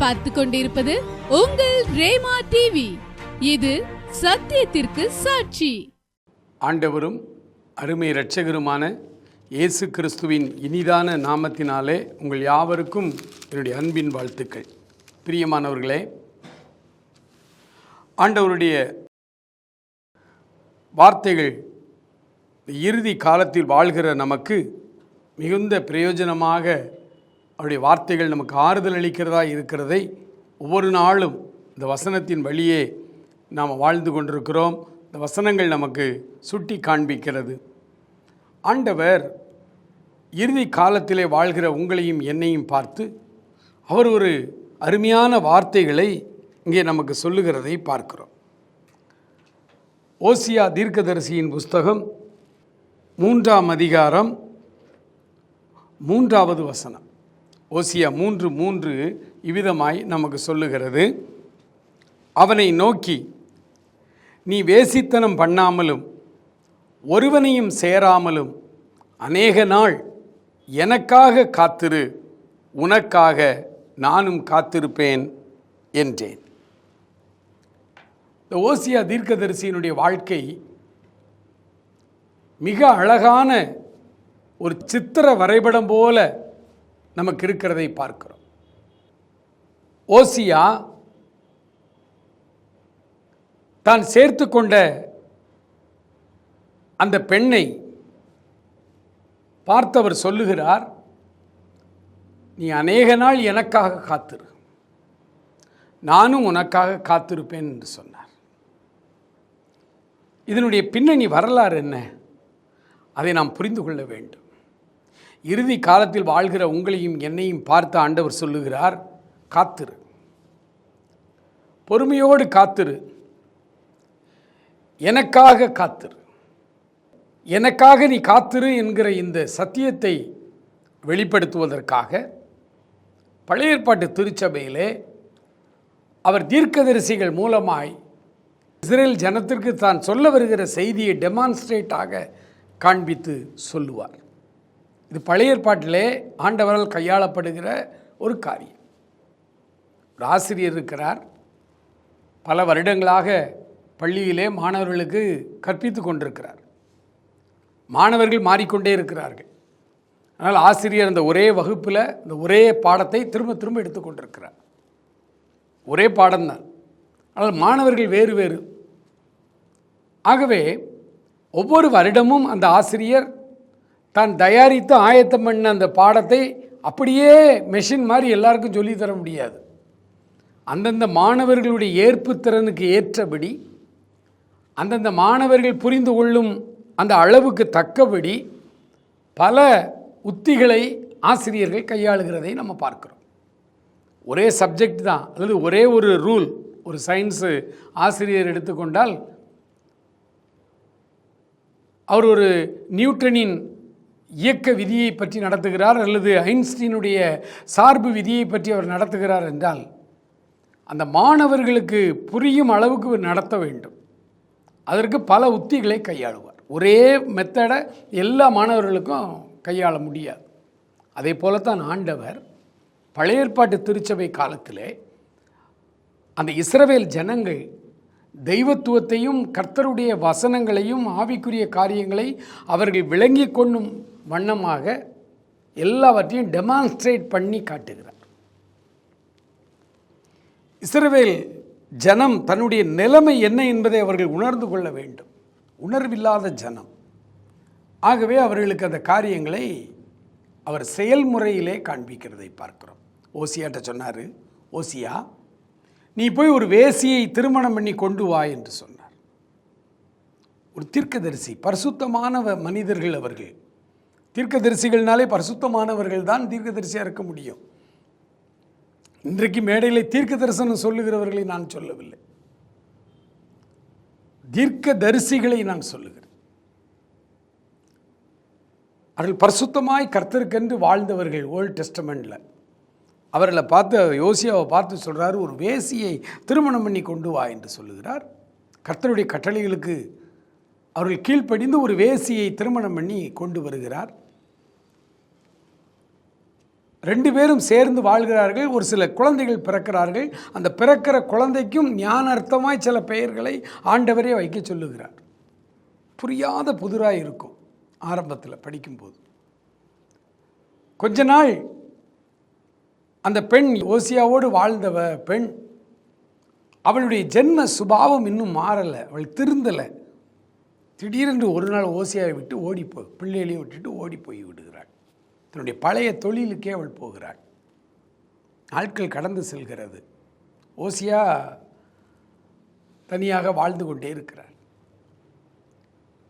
பார்த்து கொண்டிருப்பது உங்கள் ரேமா டிவி இது சத்தியத்திற்கு சாட்சி. ஆண்டவரும் அருமை இரட்சகருமான இயேசு கிறிஸ்துவின் இனிதான நாமத்தினாலே உங்கள் யாவருக்கும் என்னுடைய அன்பின் வாழ்த்துக்கள். பிரியமானவர்களே ஆண்டவருடைய வார்த்தைகள் இறுதி காலத்தில் வாழ்கிற நமக்கு மிகுந்த பிரயோஜனமாக அவருடைய வார்த்தைகள் நமக்கு ஆறுதல் அளிக்கிறதா இருக்கிறதை ஒவ்வொரு நாளும் இந்த வசனத்தின் வழியே நாம் வாழ்ந்து கொண்டிருக்கிறோம். இந்த வசனங்கள் நமக்கு சுட்டி காண்பிக்கிறது. ஆண்டவர் இறுதி காலத்திலே வாழ்கிற உங்களையும் என்னையும் பார்த்து அவர் ஒரு அருமையான வார்த்தைகளை இங்கே நமக்கு சொல்லுகிறதை பார்க்கிறோம். ஓசியா தீர்க்கதரிசியின் புஸ்தகம் மூன்றாம் அதிகாரம் மூன்றாவது வசனம். ஓசியா மூன்று மூன்று இவ்விதமாய் நமக்கு சொல்லுகிறது. அவனை நோக்கி நீ வேசித்தனம் பண்ணாமலும் ஒருவனையும் சேராமலும் அநேக நாள் எனக்காக காத்திரு உனக்காக நானும் காத்திருப்பேன் என்றேன். இந்த ஓசியா தீர்க்கதரிசியினுடைய வாழ்க்கை மிக அழகான ஒரு சித்திர வரைபடம் போல நமக்கு இருக்கிறதை பார்க்கிறோம். ஓசியா தான் சேர்த்து கொண்ட அந்த பெண்ணை பார்த்தவர் சொல்லுகிறார் நீ அநேக நாள் எனக்காக காத்திரு. நானும் உனக்காக காத்திருப்பேன் என்று சொன்னார். இதனுடைய பின்னணி வரலாறு என்ன? அதை நாம் புரிந்து கொள்ள வேண்டும். இறுதி காலத்தில் வாழ்கிற உங்களையும் என்னையும் பார்த்த ஆண்டவர் சொல்லுகிறார் காத்திரு. பொறுமையோடு காத்திரு. எனக்காக காத்திரு. எனக்காக நீ காத்திரு என்கிற இந்த சத்தியத்தை வெளிப்படுத்துவதற்காக பழைய ஏற்பாட்டு திருச்சபையிலே அவர் தீர்க்கதரிசிகள் மூலமாய் இஸ்ரேல் ஜனத்திற்கு தான் சொல்ல வருகிற செய்தியை டெமான்ஸ்ட்ரேட்டாக காண்பித்து சொல்லுவார். இது பழைய ஏற்பாட்டிலே ஆண்டவரால் கையாளப்படுகிற ஒரு காரியம். ஒரு ஆசிரியர் இருக்கிறார். பல வருடங்களாக பள்ளியிலே மாணவர்களுக்கு கற்பித்து கொண்டிருக்கிறார். மாணவர்கள் மாறிக்கொண்டே இருக்கிறார்கள். ஆனால் ஆசிரியர் அந்த ஒரே வகுப்பில் இந்த ஒரே பாடத்தை திரும்ப திரும்ப எடுத்துக்கொண்டிருக்கிறார் ஒரே பாடம்தான் ஆனால் மாணவர்கள் வேறு வேறு. ஆகவே ஒவ்வொரு வருடமும் அந்த ஆசிரியர் தான் தயாரித்து ஆயத்தம் பண்ண அந்த பாடத்தை அப்படியே மெஷின் மாதிரி எல்லாருக்கும் சொல்லித் தர முடியாது. அந்தந்த மாணவர்களுடைய ஏற்பு திறனுக்கு ஏற்றபடி அந்தந்த மாணவர்கள் புரிந்து கொள்ளும் அந்த அளவுக்கு தக்கபடி பல உத்திகளை ஆசிரியர்கள் கையாளுகிறதை நம்ம பார்க்குறோம். ஒரே சப்ஜெக்ட் தான் அல்லது ஒரே ஒரு ரூல் ஒரு சயின்ஸு ஆசிரியர் எடுத்துக்கொண்டால் அவர் ஒரு நியூட்டனின் இயக்க விதியை பற்றி நடத்துகிறார் அல்லது ஐன்ஸ்டீனுடைய சார்பு விதியை பற்றி அவர் நடத்துகிறார் என்றால் அந்த மாணவர்களுக்கு புரியும் அளவுக்கு நடத்த வேண்டும். அதற்கு பல உத்திகளை கையாளுவார். ஒரே மெத்தடை எல்லா மாணவர்களுக்கும் கையாள முடியாது. அதே போலத்தான் ஆண்டவர் பழைய ஏற்பாட்டு திருச்சபை காலத்திலே அந்த இஸ்ரவேல் ஜனங்கள் தெய்வத்துவத்தையும் கர்த்தருடைய வசனங்களையும் ஆவிக்குரிய காரியங்களை அவர்கள் விளங்கி கொள்ளும் வண்ணமாக எல்லாவற்றையும் டெமான்ஸ்ட்ரேட் பண்ணி காட்டுகிறார். இஸ்ரவேல் ஜனம் தன்னுடைய நிலைமை என்ன என்பதை அவர்கள் உணர்ந்து கொள்ள வேண்டும். உணர்வில்லாத ஜனம். ஆகவே அவர்களுக்கு அந்த காரியங்களை அவர் செயல்முறையிலே காண்பிக்கிறதை பார்க்கிறோம். ஓசியாட்ட சொன்னார் ஓசியா நீ போய் ஒரு வேசியை திருமணம் பண்ணி கொண்டு வா என்று சொன்னார். ஒரு தீர்க்கதரிசி பரிசுத்தமானவ மனிதர்கள் அவர்கள் தீர்க்கதரிசிகள்னாலே பரிசுத்தமானவர்கள் தான் தீர்க்கதரிசியாக இருக்க முடியும். இன்றைக்கு மேடையில் தீர்க்க தரிசனம் சொல்லுகிறவர்களை நான் சொல்லவில்லை. தீர்க்க தரிசிகளை நான் சொல்லுகிறேன். அவர்கள் பரிசுத்தமாய் கர்த்தருக்கென்று வாழ்ந்தவர்கள் ஓல்ட் டெஸ்டமெண்டில் அவர்களை பார்த்து யோசியாவை பார்த்து சொல்கிறார் ஒரு வேசியை திருமணம் பண்ணி கொண்டு வா என்று சொல்லுகிறார். கர்த்தருடைய கட்டளைகளுக்கு அவர்கள் கீழ்ப்படிந்து ஒரு வேசியை திருமணம் பண்ணி கொண்டு வருகிறார். ரெண்டு பேரும் சேர்ந்து வாழ்கிறார்கள் ஒரு சில குழந்தைகள் பிறக்கிறார்கள். அந்த பிறக்கிற குழந்தைக்கும் ஞானார்த்தமாய் சில பெயர்களை ஆண்டவரே வைக்க சொல்லுகிறார். புரியாத புதிராக இருக்கும் ஆரம்பத்தில் படிக்கும்போது. கொஞ்ச நாள் அந்த பெண் ஓசியாவோடு வாழ்ந்தவ பெண் அவளுடைய ஜென்ம சுபாவம் இன்னும் மாறலை அவள் திருந்தலை. திடீரென்று ஒரு நாள் ஓசியாவை விட்டு ஓடிப்போய் பிள்ளைகளையும் விட்டுட்டு ஓடி போய் விடுகிறாள். தன்னுடைய பழைய தொழிலுக்கே அவள் போகிறாள். நாட்கள் கடந்து செல்கிறது. ஓசியா தனியாக வாழ்ந்து கொண்டே இருக்கிறார்.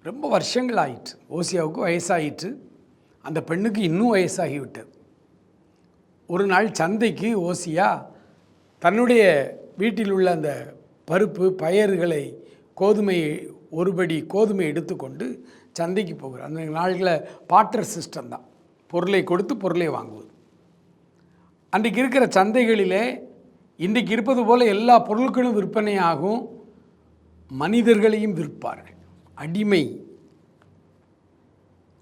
ரொம்ப வருஷங்கள் ஆயிற்று. ஓசியாவுக்கு வயசாயிற்று. அந்த பெண்ணுக்கு இன்னும் வயசாகிவிட்டது. ஒரு நாள் சந்தைக்கு ஓசியா தன்னுடைய வீட்டில் உள்ள அந்த பருப்பு பயறுகளை கோதுமை ஒருபடி கோதுமை எடுத்துக்கொண்டு சந்தைக்கு போகிறார். அந்த நாளில் பாட்டர் சிஸ்டம் தான் பொருளை கொடுத்து பொருளை வாங்குவது. அன்றைக்கு இருக்கிற சந்தைகளிலே இன்றைக்கு இருப்பது போல எல்லா பொருட்களும் விற்பனையாகும். மனிதர்களையும் விற்பார்கள். அடிமை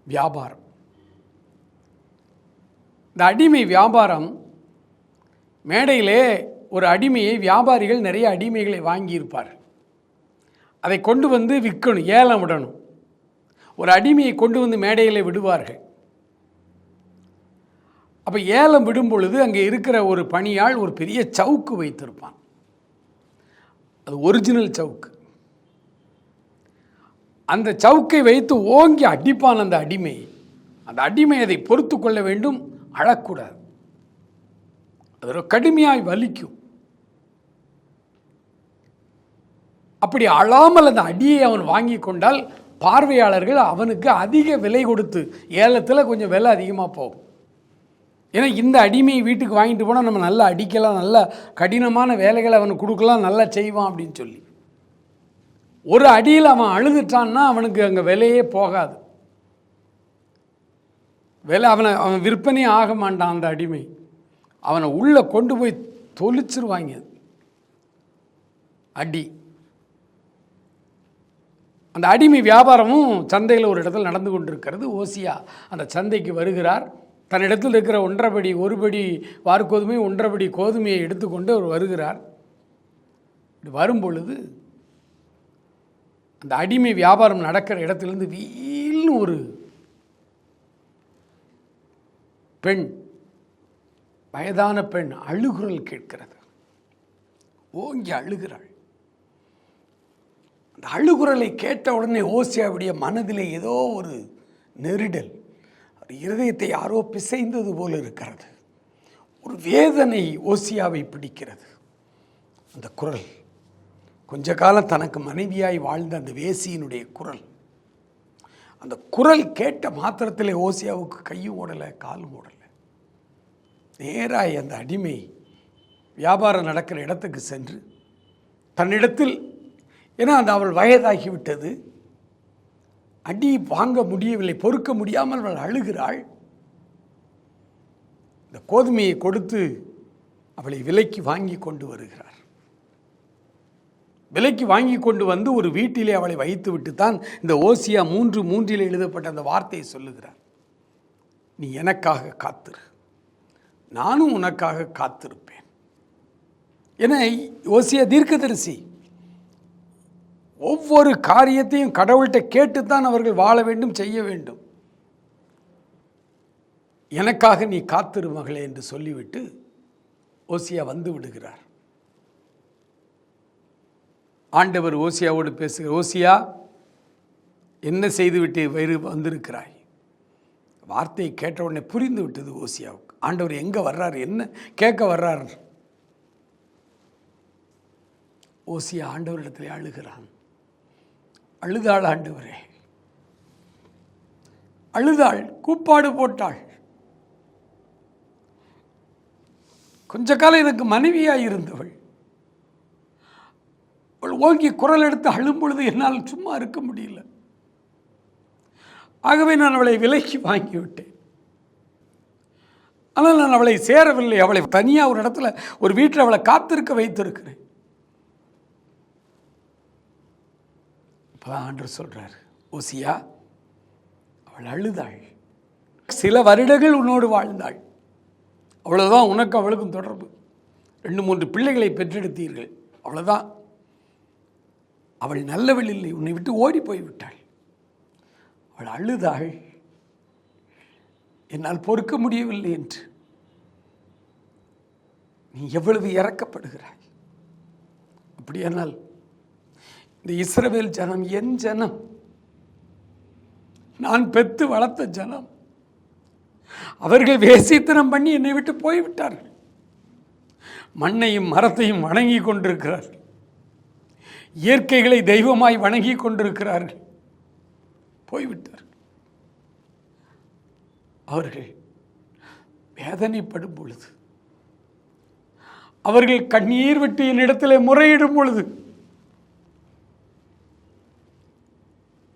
வியாபாரம். இந்த அடிமை வியாபாரம் மேடையிலே ஒரு அடிமையை வியாபாரிகள் நிறைய அடிமைகளை வாங்கியிருப்பார் அதை கொண்டு வந்து விற்கணும் ஏலம் விடணும். ஒரு அடிமையை கொண்டு வந்து மேடையில் விடுவார்கள். அப்போ ஏலம் விடும் பொழுது அங்கே இருக்கிற ஒரு பணியாள் ஒரு பெரிய சவுக்கு வைத்திருப்பான். அது ஒரிஜினல் சவுக்கு. அந்த சவுக்கை வைத்து ஓங்கி அடிப்பான் அந்த அடிமை. அந்த அடிமை அதை பொறுத்து கொள்ள வேண்டும் அழக்கூடாது. அது ஒரு கடுமையாய் வலிக்கும். அப்படி அழாமல் அந்த அடியை அவன் வாங்கி கொண்டால் பார்வையாளர்கள் அவனுக்கு அதிக விலை கொடுத்து ஏலத்தில் கொஞ்சம் விலை அதிகமாக போகும். ஏன்னா இந்த அடிமையை வீட்டுக்கு வாங்கிட்டு போனால் நம்ம நல்லா அடிக்கலாம் நல்லா கடினமான வேலைகளை அவனுக்கு கொடுக்கலாம் நல்லா செய்வான் அப்படின்னு சொல்லி. ஒரு அடியில் அவன் அழுதுட்டான்னா அவனுக்கு அங்கே விலையே போகாது. விலை அவனை அவன் விற்பனையே ஆக மாட்டான் அந்த அடிமை. அவனை உள்ளே கொண்டு போய் தொளிச்சிருவாங்க. அடி. அந்த அடிமை வியாபாரமும் சந்தையில் ஒரு இடத்துல நடந்து கொண்டிருக்கிறது. ஓசியா அந்த சந்தைக்கு வருகிறார். தன்னிடத்தில் இருக்கிற ஒன்றபடி ஒருபடி வார்கோதுமை ஒன்றபடி கோதுமையை எடுத்துக்கொண்டு அவர் வருகிறார். வரும்பொழுது வரும் பொழுது அந்த அடிமை வியாபாரம் நடக்கிற இடத்துலேருந்து வீல்னு ஒரு பெண் வயதான பெண் அழுகுரல் கேட்கிறது. ஓங்கி அழுகிறாள். அந்த அழுகுரலை கேட்ட உடனே ஓசியாவுடைய மனதிலே ஏதோ ஒரு நெருடல் இருதயத்தை யாரோ பிசைந்தது போல இருக்கிறது. ஒரு வேதனை ஓசியாவை பிடிக்கிறது. அந்த குரல் கொஞ்ச காலம் தனக்கு மனைவியாய் வாழ்ந்த அந்த வேசியினுடைய குரல். அந்த குரல் கேட்ட மாத்திரத்தில் ஓசியாவுக்கு கையும் ஓடலை காலும் ஓடலை. நேராக அந்த அடிமை வியாபாரம் நடக்கிற இடத்துக்கு சென்று தன்னிடத்தில் ஏன்னா அந்த அவள் வயதாகிவிட்டது அடி வாங்க முடியவில்லை பொறுக்க முடியாமல் அவள் அழுகிறாள். இந்த கோதுமையை கொடுத்து அவளை விலைக்கு வாங்கி கொண்டு வருகிறார். விலைக்கு வாங்கி கொண்டு வந்து ஒரு வீட்டிலே அவளை வைத்துவிட்டு தான் இந்த ஓசியா மூன்று மூன்றில் எழுதப்பட்ட அந்த வார்த்தையை சொல்லுகிறார். நீ எனக்காக காத்திரு. நானும் உனக்காக காத்திருப்பேன். என ஓசியா தீர்க்கதரிசி ஒவ்வொரு காரியத்தையும் கடவுள்கிட்ட கேட்டுத்தான் அவர்கள் வாழ வேண்டும் செய்ய வேண்டும். எனக்காக நீ காத்திரு மகளே என்று சொல்லிவிட்டு ஓசியா வந்து விடுகிறார். ஆண்டவர் ஓசியாவோடு பேசுகிற ஓசியா என்ன செய்துவிட்டு வயிறு வந்திருக்கிறாய்? வார்த்தையை கேட்ட உடனே புரிந்து விட்டது ஓசியாவுக்கு. ஆண்டவர் எங்கே வர்றார் என்ன கேட்க வர்றாரு? ஓசியா ஆண்டவரிடத்தில் அழுகிறான். அழுதாள் ஆண்டவரே. அழுதாள் கூப்பாடு போட்டாள். கொஞ்ச காலம் எனக்கு மனைவியாக இருந்தவள். அவள் ஓங்கி குரல் எடுத்து அழும் பொழுது என்னால் சும்மா இருக்க முடியல. ஆகவே நான் அவளை விலைக்கு வாங்கிவிட்டேன். ஆனால் நான் அவளை சேரவில்லை. அவளை தனியாக ஒரு இடத்துல ஒரு வீட்டில் அவளை காத்திருக்க வைத்திருக்கிறேன். அப்போ ஆண்டு சொல்கிறார் ஓசியா அவள் அழுதாள். சில வருடங்கள் உன்னோடு வாழ்ந்தாள். அவ்வளோதான் உனக்கு அவளுக்கும் தொடர்பு. ரெண்டு மூன்று பிள்ளைகளை பெற்றெடுத்தீர்கள். அவ்வளோதான் அவள் நல்லவள் இல்லை உன்னை விட்டு ஓடி போய் விட்டாள் அவள் அழுதாள். என்னால் பொறுக்க முடியவில்லை என்று. நீ எவ்வளவு இறக்கப்படுகிறாய்? அப்படியானால் இந்த இஸ்ரவேல் ஜனம் என் ஜனம் நான் பெத்து வளர்த்த ஜனம் அவர்கள் வேசித்தனம் பண்ணி என்னை விட்டு போய்விட்டார்கள். மண்ணையும் மரத்தையும் வணங்கி கொண்டிருக்கிறார்கள். இயற்கைகளை தெய்வமாய் வணங்கி கொண்டிருக்கிறார்கள். போய்விட்டார்கள். அவர்கள் வேதனைப்படும் பொழுது அவர்கள் கண்ணீர் விட்டு என்னிடத்தில் முறையிடும் பொழுது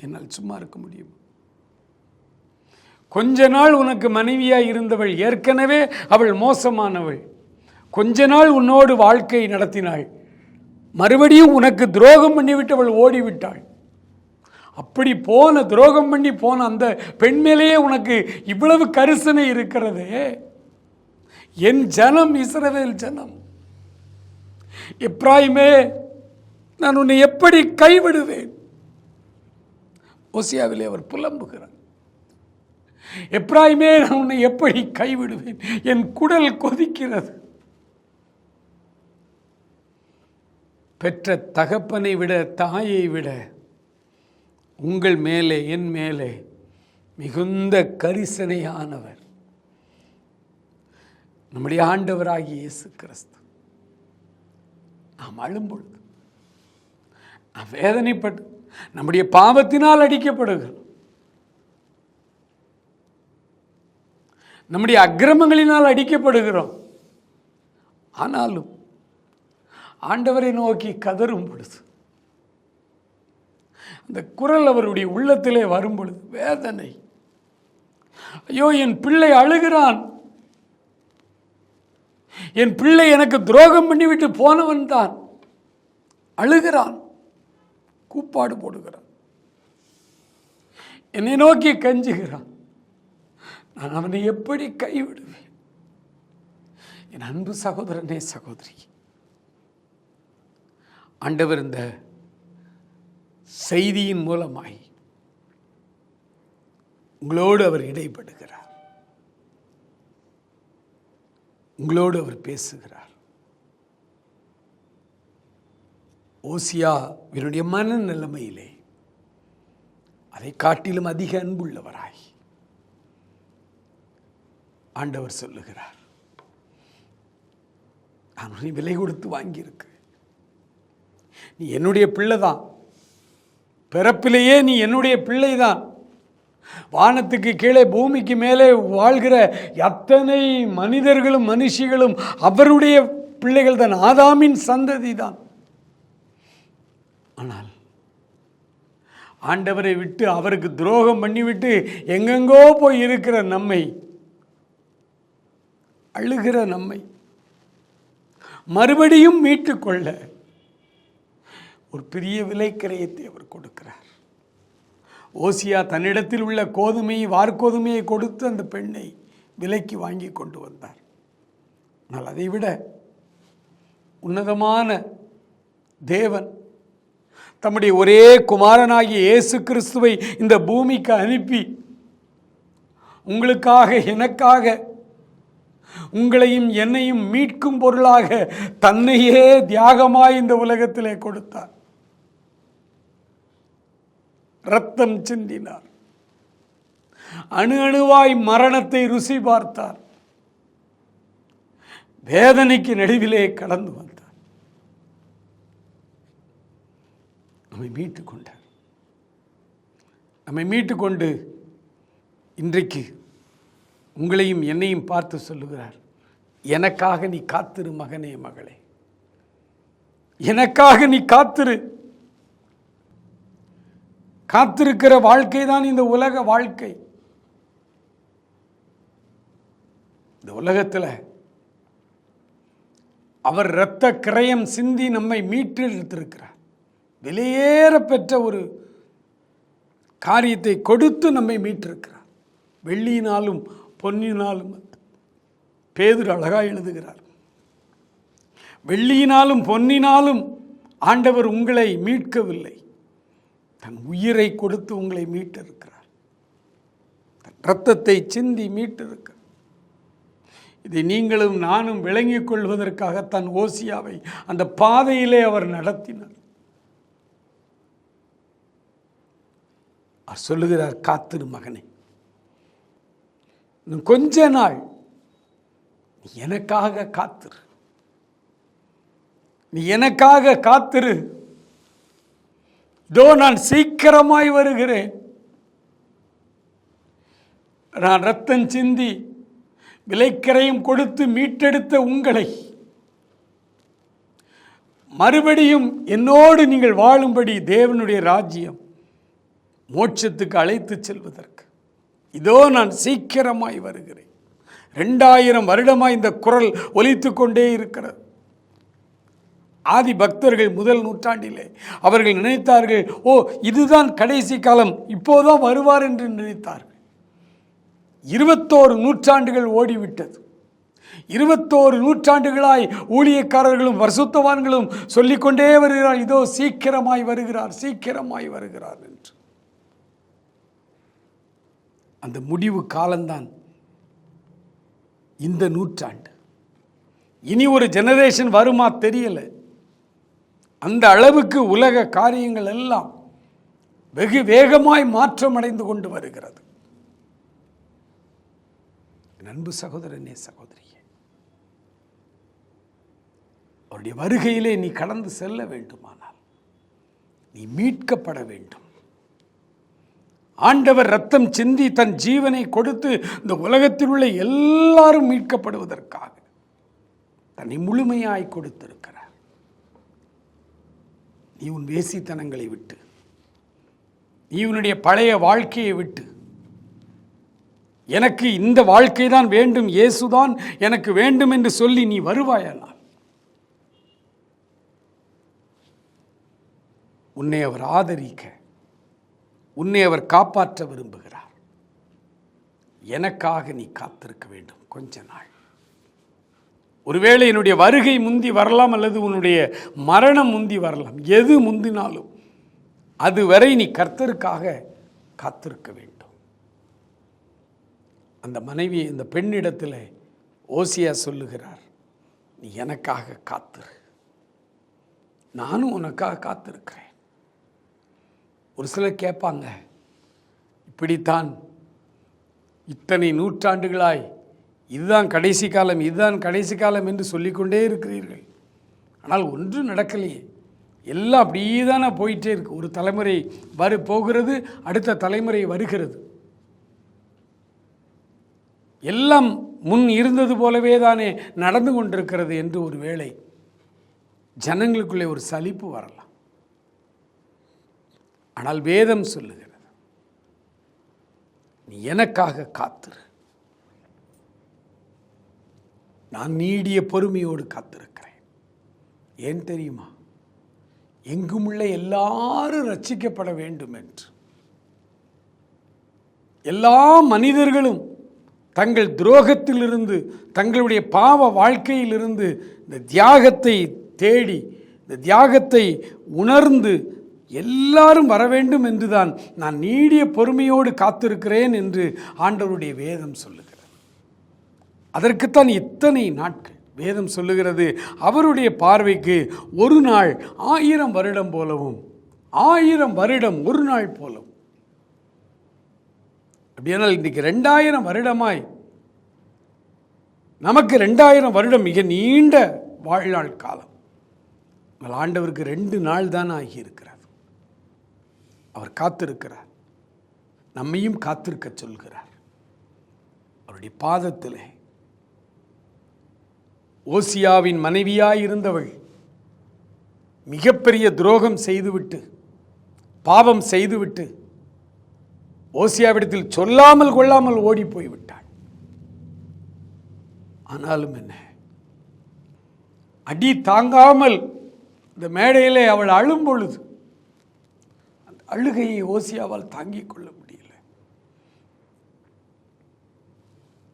என்னால் சும்மா இருக்க முடியும். கொஞ்ச நாள் உனக்கு மனைவியாக இருந்தவள் ஏற்கனவே அவள் மோசமானவள். கொஞ்ச நாள் உன்னோடு வாழ்க்கை நடத்தினாள். மறுபடியும் உனக்கு துரோகம் பண்ணிவிட்டு அவள் ஓடிவிட்டாள். அப்படி போன துரோகம் பண்ணி போன அந்த பெண் மேலேயே உனக்கு இவ்வளவு கரிசனை இருக்கிறதே. என் ஜனம் இஸ்ரவேல் ஜனம். எப்ராயுமே நான் உன்னை எப்படி கைவிடுவேன்? ஓசியாவிலே அவர் புலம்புகிறார். எப்ராயிமே நான் உன்னை எப்படி கைவிடுவேன்? என் குடல் கொதிக்கிறது. பெற்ற தகப்பனை விட தாயை விட உங்கள் மேலே என் மேலே மிகுந்த கரிசனையானவர். நம்முடைய ஆண்டவராகிய இயேசு கிறிஸ்து நாம் அழும்பொழுது நான் வேதனைப்பட்டு நம்முடைய பாவத்தினால் அடிக்கப்படுகிறோம் நம்முடைய அக்கிரமங்களினால் அடிக்கப்படுகிறோம். ஆனாலும் ஆண்டவரை நோக்கி கதறும் பொழுது அந்த குரல் அவருடைய உள்ளத்திலே வரும் பொழுது வேதனை. ஐயோ என் பிள்ளை அழுகிறான். என் பிள்ளை எனக்கு துரோகம் பண்ணிவிட்டு போனவன் தான் அழுகிறான். கூப்பாடு போடுகிறான். என்னை நோக்கி கஞ்சுகிறான். நான் அவனை எப்படி கைவிடுவேன்? என் அன்பு சகோதரனே சகோதரி ஆண்டவர் இந்த செய்தியின் மூலமாய் உங்களோடு அவர் இடைப்படுகிறார். உங்களோடு அவர் பேசுகிறார். ஓசியா இவருடைய மன நிலைமையிலே அதை காட்டிலும் அதிக அன்புள்ளவராய். ஆண்டவர் சொல்லுகிறார் நான் விலை கொடுத்து வாங்கியிருக்கு நீ என்னுடைய பிள்ளை தான் பிறப்பிலேயே நீ என்னுடைய பிள்ளை தான் வானத்துக்கு கீழே பூமிக்கு மேலே வாழ்கிற அத்தனை மனிதர்களும் மனுஷிகளும் அவருடைய பிள்ளைகள் தான் ஆதாமின் சந்ததி தான் ஆனால் ஆண்டவரை விட்டு அவருக்கு துரோகம் பண்ணிவிட்டு எங்கெங்கோ போய் இருக்கிற நம்மை அழுகிற நம்மை மறுபடியும் மீட்டுக்கொள்ள ஒரு பெரிய விலைக்கிரயத்தை அவர் கொடுக்கிறார். ஓசியா தன்னிடத்தில் உள்ள கோதுமையை வார்கோதுமையை கொடுத்து அந்த பெண்ணை விலைக்கு வாங்கி கொண்டு வந்தார். ஆனால் அதை விட உன்னதமான தேவன் தம்முடைய ஒரே குமாரனாகிய இயேசு கிறிஸ்துவை இந்த பூமிக்கு அனுப்பி உங்களுக்காக எனக்காக உங்களையும் என்னையும் மீட்கும் பொருளாக தன்னையே தியாகமாய் இந்த உலகத்திலே கொடுத்தார். ரத்தம் சிந்தினார். அணு அணுவாய் மரணத்தை ருசி பார்த்தார். வேதனைக்கு நடுவிலே கடந்து வந்தார். நம்மை மீட்டு கொண்டார். நம்மை மீட்டு கொண்டு இன்றைக்கு உங்களையும் என்னையும் பார்த்து சொல்லுகிறார் எனக்காக நீ காத்திரு மகனே மகளே. எனக்காக நீ காத்திரு. காத்திருக்கிற வாழ்க்கை தான் இந்த உலக வாழ்க்கை. இந்த உலகத்தில் அவர் இரத்த கிரயம் சிந்தி நம்மை மீட்டெடுத்திருக்கிறார். வெளியேற பெற்ற ஒரு காரியத்தை கொடுத்து நம்மை மீட்டிருக்கிறார். வெள்ளியினாலும் பொன்னினாலும் பேதர் அழகாக எழுதுகிறார். வெள்ளியினாலும் பொன்னினாலும் ஆண்டவர் உங்களை மீட்கவில்லை. தன் உயிரை கொடுத்து உங்களை மீட்டிருக்கிறார். தன் இரத்தத்தை சிந்தி மீட்டிருக்கிறார். இதை நீங்களும் நானும் விளங்கிக் கொள்வதற்காக தன் ஓசியாவை அந்த பாதையிலே அவர் நடத்தினார். அவர் சொல்லுகிறார் காத்திரு மகனே. இன்னும் கொஞ்ச நாள் நீ எனக்காக காத்திரு. நீ எனக்காக காத்திரு. இதோ நான் சீக்கிரமாய் வருகிறேன். நான் ரத்தம் சிந்தி விலைக்கரையும் கொடுத்து மீட்டெடுத்த உங்களை மறுபடியும் என்னோடு நீங்கள் வாழும்படி தேவனுடைய ராஜ்யம் மோட்சத்துக்கு அழைத்து செல்வதற்கு. இதோ நான் சீக்கிரமாய் வருகிறேன். ரெண்டாயிரம் வருடமாய் இந்த குரல் ஒலித்து கொண்டே இருக்கிறது. ஆதி பக்தர்கள் முதல் நூற்றாண்டிலே அவர்கள் நினைத்தார்கள் ஓ இதுதான் கடைசி காலம் இப்போதான் வருவார் என்று நினைத்தார்கள். இருபத்தோரு நூற்றாண்டுகள் ஓடிவிட்டது. இருபத்தோரு நூற்றாண்டுகளாய் ஊழியக்காரர்களும் வருசுத்தவான்களும் சொல்லிக்கொண்டே வருகிறார். இதோ சீக்கிரமாய் வருகிறார் சீக்கிரமாய் வருகிறார் என்று. அந்த முடிவு காலம்தான். இந்த நூற்றாண்டு. இனி ஒரு ஜெனரேஷன் வருமா தெரியலை. அந்த அளவுக்கு உலக காரியங்கள் எல்லாம் வெகு வேகமாய் மாற்றம் அடைந்து கொண்டு வருகிறது. நண்பு அன்பு சகோதரனே சகோதரியே. அவருடைய வருகையிலே நீ கடந்து செல்ல வேண்டுமானால் நீ மீட்கப்பட வேண்டும். ஆண்டவர் ரத்தம் சிந்தி தன் ஜீவனை கொடுத்து இந்த உலகத்தில் உள்ள எல்லாரும் மீட்கப்படுவதற்காக தன்னை முழுமையாய் கொடுத்திருக்கிறார். நீ உன் வேசித்தனங்களை விட்டு நீ உன்னுடைய பழைய வாழ்க்கையை விட்டு எனக்கு இந்த வாழ்க்கை தான் வேண்டும் இயேசுதான் எனக்கு வேண்டும் என்று சொல்லி நீ வருவாயானால் உன்னை அவர் ஆதரிக்க உன்னை அவர் காப்பாற்ற விரும்புகிறார். எனக்காக நீ காத்திருக்க வேண்டும். கொஞ்ச நாள். ஒருவேளை என்னுடைய வருகை முந்தி வரலாம் அல்லது உன்னுடைய மரணம் முந்தி வரலாம். எது முந்தினாலும் அதுவரை நீ கர்த்தருக்காக காத்திருக்க வேண்டும். அந்த மனைவி இந்த பெண்ணிடத்தில் ஓசியா சொல்லுகிறார் நீ எனக்காக காத்திரு. நானும் உனக்காக காத்திருக்கிறேன். ஒரு சிலர் கேட்பாங்க இப்படித்தான் இத்தனை நூற்றாண்டுகளாய் இதுதான் கடைசி காலம் இதுதான் கடைசி காலம் என்று சொல்லிக்கொண்டே இருக்கிறீர்கள். ஆனால் ஒன்றும் நடக்கலையே. எல்லாம் அப்படியே தானே போயிட்டே இருக்கு. ஒரு தலைமுறை வரு போகிறது அடுத்த தலைமுறை வருகிறது. எல்லாம் முன் இருந்தது போலவே தானே நடந்து கொண்டிருக்கிறது என்று ஒரு வேளை ஜனங்களுக்குள்ளே ஒரு சலிப்பு வரலாம். ஆனால் வேதம் சொல்லுகிறது நீ எனக்காக காத்திரு. நான் நீடிய பொறுமையோடு காத்திருக்கிறேன். ஏன் தெரியுமா? எங்குமுள்ள எல்லாரும் ரட்சிக்கப்பட வேண்டும் என்று. எல்லா மனிதர்களும் தங்கள் துரோகத்திலிருந்து தங்களுடைய பாவ வாழ்க்கையிலிருந்து இந்த தியாகத்தை தேடி இந்த தியாகத்தை உணர்ந்து எல்லாரும் வர வேண்டும் என்றுதான் நான் நீடிய பொறுமையோடு காத்திருக்கிறேன் என்று ஆண்டவருடைய வேதம் சொல்லுகிறது. அதற்குத்தான் இத்தனை நாட்கள் வேதம் சொல்லுகிறது. அவருடைய பார்வைக்கு ஒரு நாள் ஆயிரம் வருடம் போலவும் ஆயிரம் வருடம் ஒரு நாள் போலவும். அப்படியானால் இன்றைக்கு ரெண்டாயிரம் வருடமாய் நமக்கு ரெண்டாயிரம் வருடம் மிக நீண்ட வாழ்நாள் காலம். ஆண்டவருக்கு ரெண்டு நாள் தான் ஆகியிருக்கிறார் அவர் காத்திருக்கிறார். நம்மையும் காத்திருக்க சொல்கிறார். அவருடைய பாதத்திலே ஓசியாவின் மனைவியாயிருந்தவள் மிகப்பெரிய துரோகம் செய்துவிட்டு பாவம் செய்துவிட்டு ஓசியாவிடத்தில் சொல்லாமல் கொள்ளாமல் ஓடி போய்விட்டாள். ஆனாலும் என்ன? அடி தாங்காமல் இந்த மேடையிலே அவள் அழும் பொழுது அழுகையை ஓசியாவால் தாங்கிக் கொள்ள முடியல.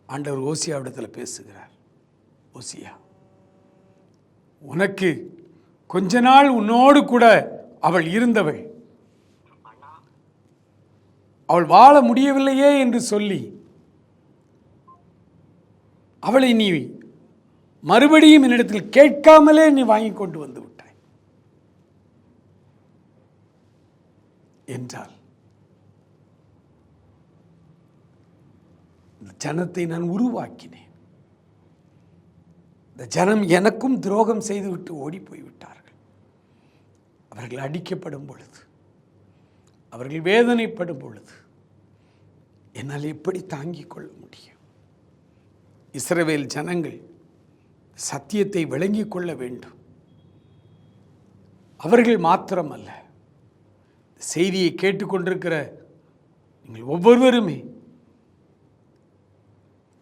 ஆண்டவர் ஓசியாவிடத்தில் பேசுகிறார். ஓசியா உனக்கு கொஞ்ச நாள் உன்னோடு கூட அவள் இருந்தவள். அவள் வாழ முடியவில்லையே என்று சொல்லி அவளை நீ மறுபடியும் என்னிடத்தில் கேட்காமலே நீ வாங்கி கொண்டு வந்து என்றால் இந்த ஜனத்தை நான் உருவாக்கினேன். இந்த ஜனம் எனக்கும் துரோகம் செய்துவிட்டு ஓடி போய்விட்டார்கள் அவர்கள் அடிக்கப்படும் பொழுது அவர்கள் வேதனைப்படும் பொழுது என்னால் எப்படி தாங்கிக் கொள்ள முடியும்? இஸ்ரவேல் ஜனங்கள் சத்தியத்தை விளங்கிக் கொள்ள வேண்டும். அவர்கள் மாத்திரமல்ல செய்தியை கேட்டுக்கொண்டிருக்கிற நீங்கள் ஒவ்வொருவருமே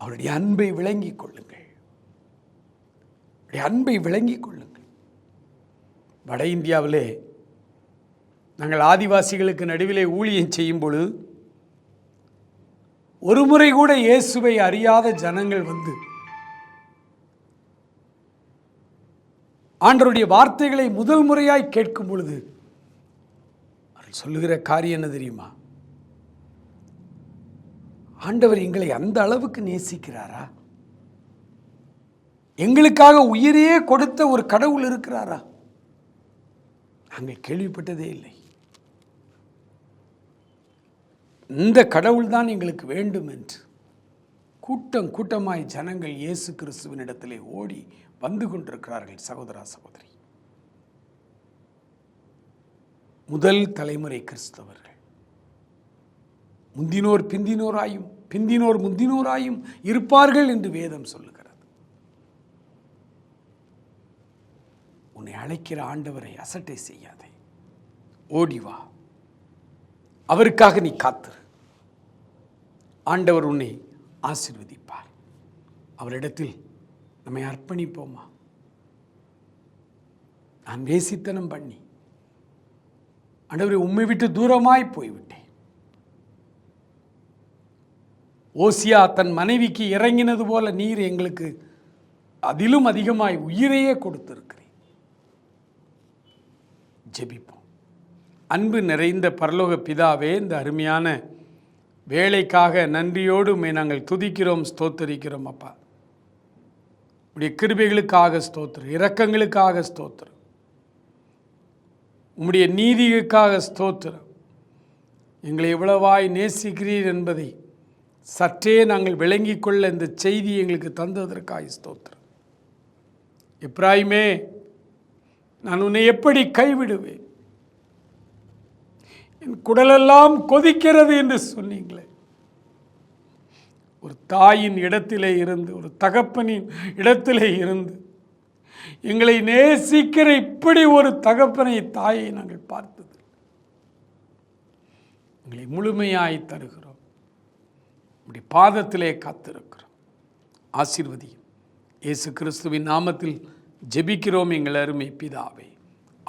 அவருடைய அன்பை விளங்கிக் கொள்ளுங்கள். அவருடைய அன்பை விளங்கிக் கொள்ளுங்கள். வட இந்தியாவிலே நாங்கள் ஆதிவாசிகளுக்கு நடுவிலே ஊழியம் செய்யும் பொழுது ஒரு முறை கூட இயேசுவை அறியாத ஜனங்கள் வந்து ஆண்டவருடைய வார்த்தைகளை முதல் முறையாய் கேட்கும் பொழுது சொல்லுகிற காரியம் என்ன தெரியுமா? ஆண்டவர் எங்களை அந்த அளவுக்கு நேசிக்கிறாரா? எங்களுக்காக உயிரையே கொடுத்த ஒரு கடவுள் இருக்கிறாரா? நாங்கள் கேள்விப்பட்டதே இல்லை. இந்த கடவுள் தான் எங்களுக்கு வேண்டும் என்று கூட்டம் கூட்டமாய் ஜனங்கள் இயேசு கிறிஸ்துவனிடத்திலே ஓடி வந்து கொண்டிருக்கிறார்கள் சகோதரா சகோதரி. முதல் தலைமுறை கிறிஸ்தவர்கள். முந்தினோர் பிந்தினோராயும் பிந்தினோர் முந்தினோராயும் இருப்பார்கள் என்று வேதம் சொல்லுகிறது. உன்னை அழைக்கிற ஆண்டவரை அசட்டை செய்யாதே. ஓடி வா. அவருக்காக நீ காத்திரு ஆண்டவர் உன்னை ஆசிர்வதிப்பார். அவரிடத்தில் நம்மை அர்ப்பணிப்போமா? நான் வேசித்தனம் பண்ணி ஆண்டவரே உம்மை விட்டு தூரமாய் போய்விட்டேன். ஓசியா தன் மனைவிக்கு இறங்கினது போல நீர் எங்களுக்கு அதிலும் அதிகமாய் உயிரையே கொடுத்திருக்கிறேன். ஜெபிப்போம். அன்பு நிறைந்த பரலோக பிதாவே இந்த அருமையான வேலைக்காக நன்றியோடு நாங்கள் துதிக்கிறோம் ஸ்தோத்தரிக்கிறோம் அப்பா. உடைய கிருபைகளுக்காக ஸ்தோத்திரம் இரக்கங்களுக்காக ஸ்தோத்திரம். உம்முடைய நீதிகளுக்காக ஸ்தோத்திரம். எங்களை எவ்வளவாய் நேசிக்கிறீர் என்பதை சற்றே நாங்கள் விளங்கிக் கொள்ள இந்த செய்தி எங்களுக்கு தந்ததற்காக ஸ்தோத்திரம். இப்ராஹிமே நான் உன்னை எப்படி கைவிடுவேன்? என் குடலெல்லாம் கொதிக்கிறது என்று சொன்னீங்களே. ஒரு தாயின் இடத்திலே இருந்து ஒரு தகப்பனின் இடத்திலே இருந்து எங்களை நேசிக்கிற இப்படி ஒரு தகப்பனை தாயை நாங்கள் பார்த்தது. எங்களை முழுமையாய் தருகிறோம். இப்படி பாதத்திலே காத்திருக்கிறோம். ஆசீர்வதியும். இயேசு கிறிஸ்துவின் நாமத்தில் ஜெபிக்கிறோம் எங்கள் அருமை பிதாவை.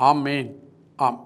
ஆமேன். ஆமேன்.